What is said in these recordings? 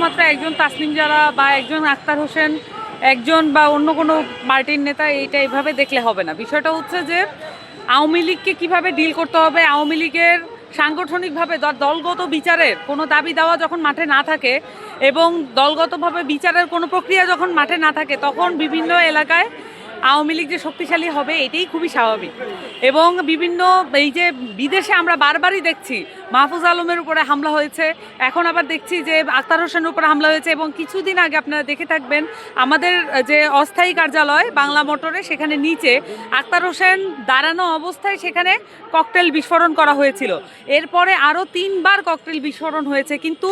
শুধুমাত্র একজন তাসনিম জারা বা একজন আক্তার হোসেন, একজন বা অন্য কোনো পার্টির নেতা এইটা এইভাবে দেখলে হবে না। বিষয়টা হচ্ছে যে আওয়ামী লীগকে কীভাবে ডিল করতে হবে, আওয়ামী লীগের সাংগঠনিকভাবে দলগত বিচারের কোনো দাবি দেওয়া যখন মাঠে না থাকে এবং দলগতভাবে বিচারের কোনো প্রক্রিয়া যখন মাঠে না থাকে, তখন বিভিন্ন এলাকায় আওয়ামী লীগ যে শক্তিশালী হবে, এটাই খুবই স্বাভাবিক। এবং বিভিন্ন এই যে বিদেশে আমরা বারবারই দেখছি, মাহফুজ আলমের উপরে হামলা হয়েছে। এখন আবার দেখছি যে আক্তার হোসেনের উপরে হামলা হয়েছে এবং কিছুদিন আগে আপনারা দেখে থাকবেন, আমাদের যে অস্থায়ী কার্যালয় বাংলা মোটরে, সেখানে নিচে আক্তার হোসেন দাঁড়ানো অবস্থায় সেখানে ককটেল বিস্ফোরণ করা হয়েছিল। এরপরে আরও তিনবার ককটেল বিস্ফোরণ হয়েছে, কিন্তু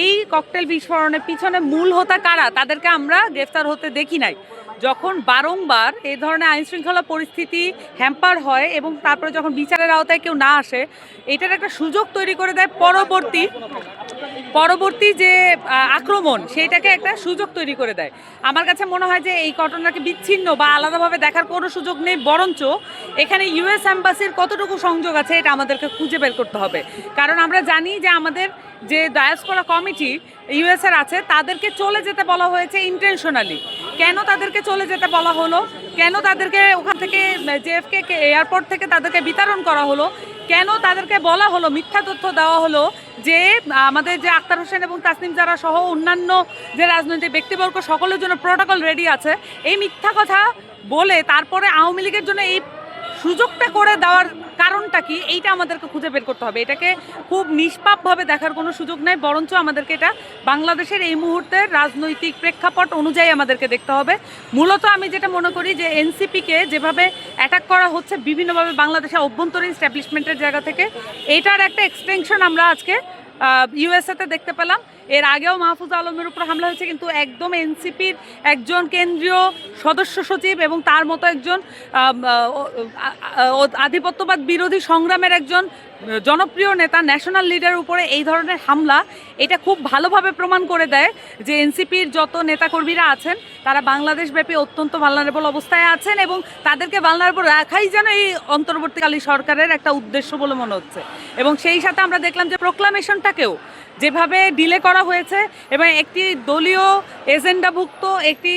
এই ককটেল বিস্ফোরণের পিছনে মূল হোতা কারা? তাদেরকে আমরা গ্রেফতার হতে দেখি নাই। যখন বারংবার এই ধরনের আইনশৃঙ্খলা পরিস্থিতি হ্যাম্পার হয় এবং তারপরে যখন বিচারের আওতায় কেউ না আসে, এটার একটা সুযোগ তৈরি করে দেয় পরবর্তী পরবর্তী যে আক্রমণ, সেইটাকে একটা সুযোগ তৈরি করে দেয়। আমার কাছে মনে হয় যে এই ঘটনাকে বিচ্ছিন্ন বা আলাদাভাবে দেখার কোনো সুযোগ নেই, বরঞ্চ এখানে ইউএস অ্যাম্বাসির কতটুকু সংযোগ আছে এটা আমাদেরকে খুঁজে বের করতে হবে। কারণ আমরা জানি যে আমাদের যে ডায়াসপোরা কমিটি ইউএসএর আছে, তাদেরকে চলে যেতে বলা হয়েছে ইন্টেনশনালি কেন তাদেরকে চলে যেতে বলা হলো? কেন তাদেরকে ওখান থেকে জেএফকে এয়ারপোর্ট থেকে তাদেরকে বিতরণ করা হলো? কেন তাদেরকে বলা হলো, মিথ্যা তথ্য দেওয়া হলো যে, আমাদের যে আক্তার হোসেন এবং তাসনিম যারা সহ অন্যান্য যে রাজনৈতিক ব্যক্তিবর্গ, সকলের জন্য প্রোটোকল রেডি আছে। এই মিথ্যা কথা বলে তারপরে আওয়ামী লীগের জন্য এই সুযোগটা করে দেওয়ার কারণটা কি? এইটা আমাদেরকে খুঁজে বের করতে হবে। এটাকে খুব নিষ্পাপভাবে দেখার কোনো সুযোগ নেই, বরঞ্চ আমাদেরকে এটা বাংলাদেশের এই মুহূর্তের রাজনৈতিক প্রেক্ষাপট অনুযায়ী আমাদেরকে দেখতে হবে। মূলত আমি যেটা মনে করি যে এনসিপিকে যেভাবে অ্যাটাক করা হচ্ছে বিভিন্নভাবে বাংলাদেশের অভ্যন্তরীণ স্ট্যাবলিশমেন্টের জায়গা থেকে, এটার একটা এক্সটেনশন আমরা আজকে ইউএসএতে দেখতে পেলাম। এর আগেও মাহফুজ আলমের উপর হামলা হয়েছে, কিন্তু একদম এনসিপির একজন কেন্দ্রীয় সদস্য সচিব এবং তার মতো একজন আধিপত্যবাদ বিরোধী সংগ্রামের একজন জনপ্রিয় নেতা ন্যাশনাল লিডার উপরে এই ধরনের হামলা, এটা খুব ভালোভাবে প্রমাণ করে দেয় যে এনসিপির যত নেতাকর্মীরা আছেন, তারা বাংলাদেশব্যাপী অত্যন্ত ভালনারেবল অবস্থায় আছেন এবং তাদেরকে ভালনারেবল রাখাই যেন এই অন্তর্বর্তীকালীন সরকারের একটা উদ্দেশ্য বলে মনে হচ্ছে। এবং সেই সাথে আমরা দেখলাম যে প্রোক্লামেশনটাকেও যেভাবে ডিলে করা হয়েছে এবং একটি দলীয় এজেন্ডাভুক্ত একটি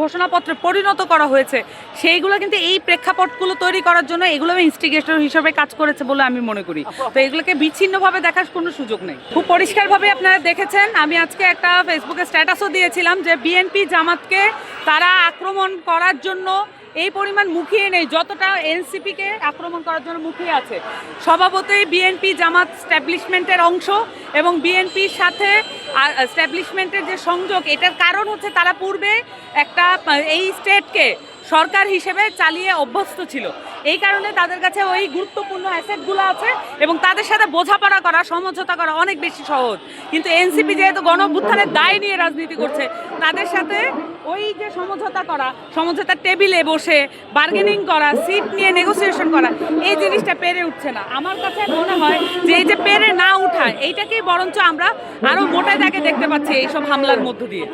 ঘোষণাপত্রে পরিণত করা হয়েছে সেইগুলো কিন্তু এই প্রেক্ষাপটগুলো তৈরি করার জন্য এগুলো ইনস্টিগেটর হিসেবে কাজ করেছে বলে আমি মনে করি। তো এগুলোকে বিচ্ছিন্নভাবে দেখার কোনো সুযোগ নেই। খুব পরিষ্কারভাবে আপনারা দেখেছেন আমি আজকে একটা ফেসবুকে স্ট্যাটাসও দিয়েছিলাম যে বিএনপি জামাতকে তারা আক্রমণ করার জন্য এই পরিমাণ মুখিয়ে নেই, যতটা এনসিপিকে আক্রমণ করার জন্য মুখিয়ে আছে। স্বভাবতই বিএনপি জামাত স্ট্যাবলিশমেন্টের অংশ এবং বিএনপির সাথে স্ট্যাবলিশমেন্টের যে সংযোগ, এটার কারণ হচ্ছে তারা পূর্বে একটা, এই স্টেটকে সরকার হিসেবে চালিয়ে অভ্যস্ত ছিল। এই কারণে তাদের কাছে ওই গুরুত্বপূর্ণ অ্যাসেটগুলো আছে এবং তাদের সাথে বোঝাপড়া করা সমঝোতা করা অনেক বেশি সহজ। কিন্তু এনসিপি যেহেতু গণ অভ্যুত্থানের দায় নিয়ে রাজনীতি করছে তাদের সাথে ওই যে সমঝোতা করা সমঝোতার টেবিলে বসে বার্গেনিং করা সিট নিয়ে নেগোসিয়েশন করা এই জিনিসটা পেরে উঠছে না। আমার কাছে মনে হয় যে এই যে পেরে না উঠা এইটাকেই বরঞ্চ আমরা আরও মোটায় তাকে দেখতে পাচ্ছি এইসব হামলার মধ্য দিয়ে।